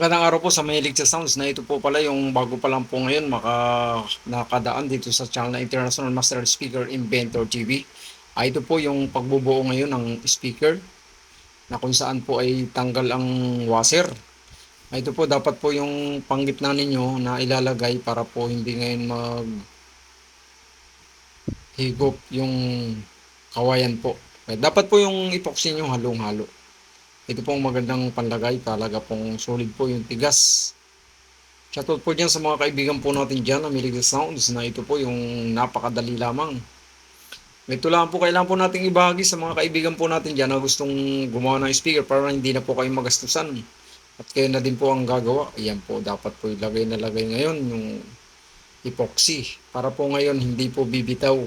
Magandang araw po sa mahilig sa sounds na ito po pala yung bago pa lang po ngayon maka nakadaan dito sa channel na International Master Speaker Inventor TV. Ah, ito po yung pagbubuo ngayon ng speaker na kung saan po ay tanggal ang washer. Ah, ito po dapat po yung panggitna ninyo na ilalagay para po hindi ngayon mag higop yung kawayan po. Eh, dapat po yung epoxy nyo halong-halo. Ito pong magandang panlagay, talaga pong solid po yung tigas. Shoutout po dyan sa mga kaibigan po natin dyan na Milig Sounds na ito po yung napakadali lamang. Ito lang po kailangan po nating ibahagi sa mga kaibigan po natin dyan na gustong gumawa ng speaker para hindi na po kayo magastusan. At kayo na din po ang gagawa. Ayan po, dapat po ilagay na lagay ngayon yung epoxy. Para po ngayon hindi po bibitaw.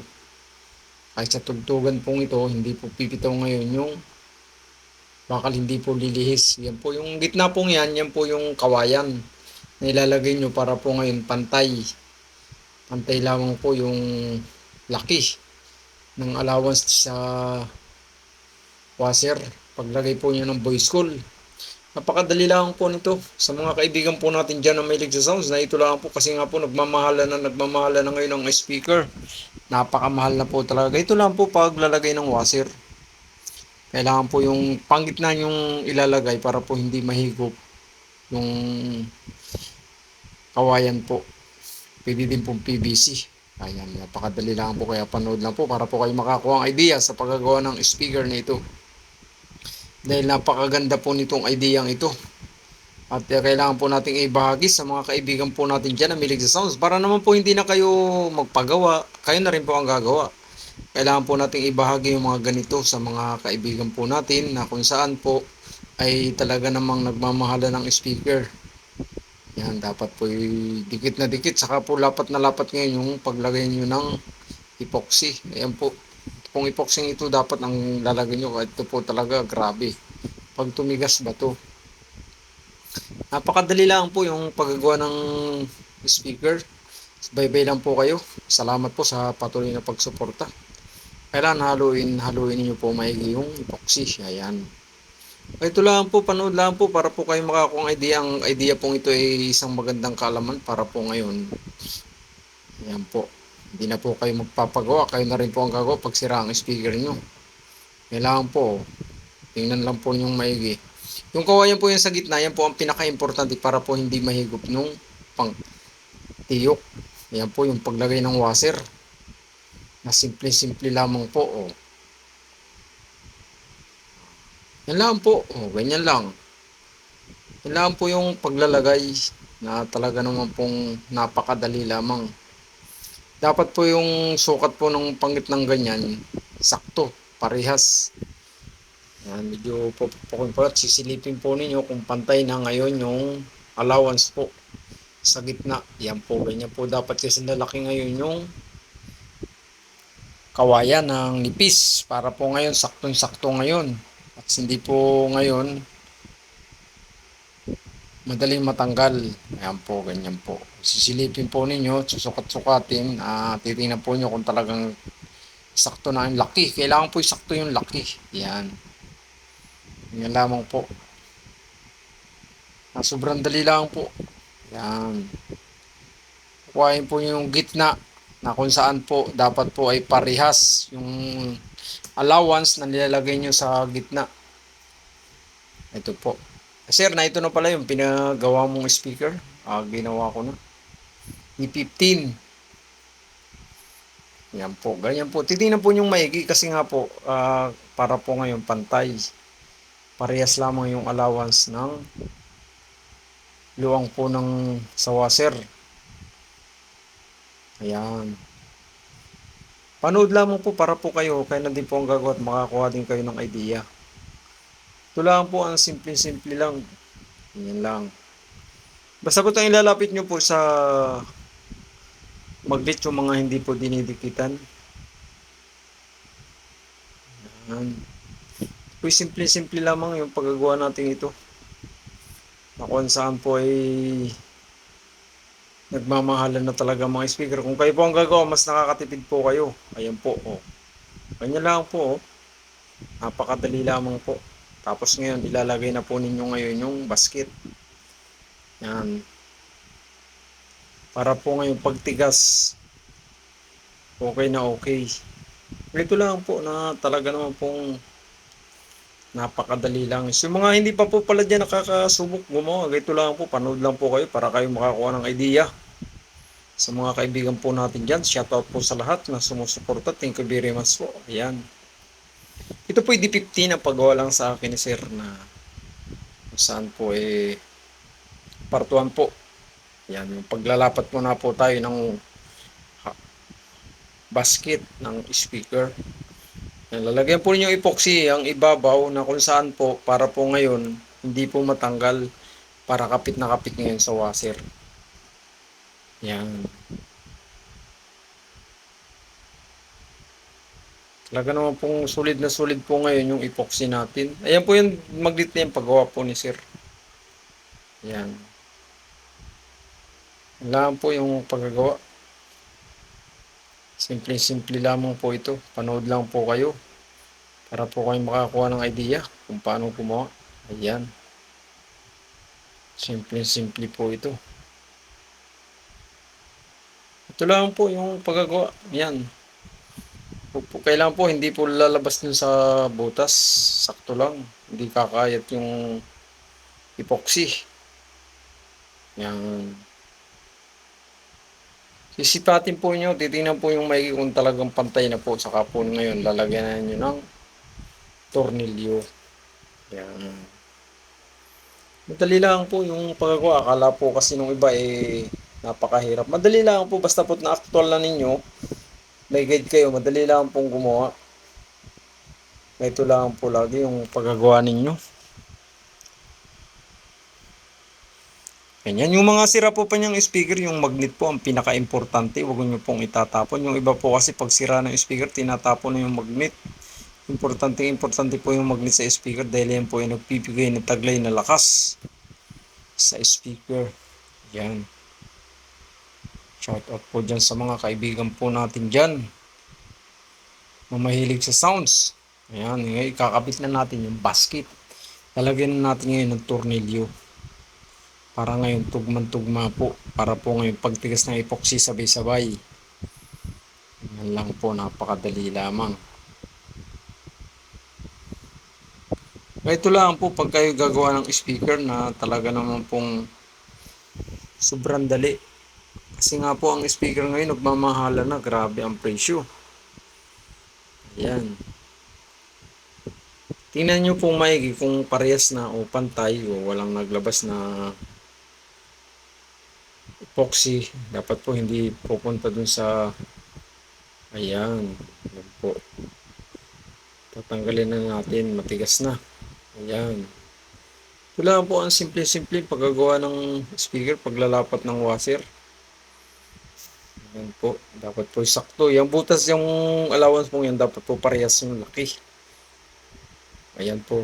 Kahit sa tugtugan pong ito, hindi po bibitaw ngayon yung bakal hindi po lilihis. Yan po yung gitna pong yan, yan po yung kawayan na ilalagay nyo para po ngayon pantay. Pantay lamang po yung laki ng allowance sa washer. Paglagay po nyo ng boy school. Napakadali lang po nito sa mga kaibigan po natin dyan na may sa sounds na ito lang po kasi nga po nagmamahala na nagmamahala na ngayon ng speaker. Napakamahal na po talaga. Ito lang po paglalagay ng washer. Kailangan po yung panggitna yung ilalagay para po hindi mahigop yung kawayan po. Pwede din pong PVC. Ayan, napakadali lang po kaya panood lang po para po kayo makakuha ng idea sa paggagawa ng speaker na ito. Dahil napakaganda po nitong idea ito. At uh, kailangan po nating ibahagi sa mga kaibigan po natin dyan na milig sa sounds para naman po hindi na kayo magpagawa. Kayo na rin po ang gagawa kailangan po nating ibahagi yung mga ganito sa mga kaibigan po natin na kung saan po ay talaga namang nagmamahala ng speaker. Yan, dapat po dikit na dikit. Saka po lapat na lapat ngayon yung paglagay nyo ng epoxy. Ayan po. Kung epoxy ito dapat ang lalagay nyo. Ito po talaga grabe. Pag tumigas ba to? Napakadali lang po yung paggagawa ng speaker. Bye-bye lang po kayo. Salamat po sa patuloy na pagsuporta. Kailan haluin, haluin niyo po maigi yung epoxy. Ayan. Ito lang po, panood lang po para po kayo makakuha ng idea. Ang idea pong ito ay isang magandang kalaman para po ngayon. Ayan po. Hindi na po kayo magpapagawa. Kayo na rin po ang gagawa pag sira ang speaker nyo. Kailangan po. Tingnan lang po yung maigi. Yung kawayan po yan sa gitna, yan po ang pinaka-importante para po hindi mahigop nung pang tiyok. Yan po yung paglagay ng washer. Na simple-simple lamang po. Oh. Yan lang po. Oh, ganyan lang. Yan lang po yung paglalagay na talaga naman pong napakadali lamang. Dapat po yung sukat po ng pangit ng ganyan, sakto, parehas. Yan, medyo po po po sisilipin po ninyo kung pantay na ngayon yung allowance po sa gitna. Yan po, ganyan po dapat kasi nalaki ngayon yung kawayan ng nipis para po ngayon saktong-sakto ngayon. At hindi po ngayon madaling matanggal. Ayan po, ganyan po. Sisilipin po ninyo, susukat-sukatin, uh, titingnan po nyo kung talagang sakto na yung laki. Kailangan po sakto yung laki. Yan. Yan lamang po. Ah, sobrang dali lang po. Yan. Kuhain po yung gitna na kung saan po dapat po ay parehas yung allowance na nilalagay nyo sa gitna. Ito po. Sir, na ito na pala yung pinagawa mong speaker. Ah, ginawa ko na. E15. Yan po. Ganyan po. Titingnan po yung maigi kasi nga po uh, para po ngayon pantay. Parehas lamang yung allowance ng luwang po ng sa washer. Ayan. Panood lamang po para po kayo, kaya na din po ang gagawa at makakuha din kayo ng idea. Ito lang po ang simple-simple lang. Yan lang. Basta po tayong ilalapit nyo po sa maglit yung mga hindi po dinidikitan. Yan. Po simple-simple lamang yung paggagawa natin ito. Na kung saan po ay nagmamahalan na talaga mga speaker. Kung kayo po ang gagawa, mas nakakatipid po kayo. Ayan po, oh. Ganyan lang po, oh. Napakadali lamang po. Tapos ngayon, ilalagay na po ninyo ngayon yung basket. Yan. Para po ngayon pagtigas, okay na okay. Ito lang po na talaga naman pong napakadali lang. So, mga hindi pa po pala dyan nakakasubok gumawa, ito lang po, panood lang po kayo para kayo makakuha ng idea. Sa mga kaibigan po natin dyan, shoutout po sa lahat na sumusuporta. Thank you very much po. Ayan. Ito po yung D15 na pagawa lang sa akin ni Sir na saan po eh partuan po. Yan, yung paglalapat muna po tayo ng basket ng speaker. Yan, lalagyan po ninyo epoxy ang ibabaw na kung saan po para po ngayon hindi po matanggal para kapit na kapit ngayon sa washer. Yan. Talaga naman pong solid na solid po ngayon yung epoxy natin. Ayan po yung magnet na yung paggawa po ni Sir. Yan. Yan lang po yung paggagawa. Simple-simple lamang po ito. Panood lang po kayo. Para po kayo makakuha ng idea kung paano gumawa. Ayan. Simple-simple po ito. Ito lang po yung paggagawa. Yan. Kailangan po hindi po lalabas dun sa butas. Sakto lang. Hindi kakayat yung epoxy. Yan. Sisipatin po nyo, titingnan po yung maigi kung talagang pantay na po. Saka po ngayon, lalagyan na nyo ng tornilyo. Yan. Madali lang po yung pagkagawa. Akala po kasi nung iba eh napakahirap. Madali lang po basta po na actual na ninyo. May guide kayo, madali lang pong gumawa. Ito lang po lagi yung pagkagawa ninyo. Ganyan. Yung mga sira po pa niyang speaker, yung magnet po ang pinaka-importante. Huwag niyo pong itatapon. Yung iba po kasi pag sira ng speaker, tinatapon na yung magnet. Importante, importante po yung magnet sa speaker dahil yan po yung nagpipigay ng taglay na lakas sa speaker. Yan. Shout out po dyan sa mga kaibigan po natin dyan. Mamahilig sa sounds. Ayan, ngayon kakabit na natin yung basket. Talagyan na natin ngayon ng tornilyo. Para ngayon tugman-tugma po. Para po ngayon pagtigas ng epoxy sabay-sabay. Yan lang po, napakadali lamang. Ito lang po pag kayo gagawa ng speaker na talaga naman pong sobrang dali. Kasi nga po ang speaker ngayon nagmamahala na, grabe ang presyo. Ayan. Tingnan nyo pong maigi kung parehas na o pantay o walang naglabas na epoxy. Dapat po hindi pupunta dun sa ayan. Ayan po. Tatanggalin na natin. Matigas na. Ayan. Lang po ang simple-simple paggagawa ng speaker paglalapat ng washer. Ayan po. Dapat po sakto. Yung butas yung allowance po yan dapat po parehas yung laki. Ayan po.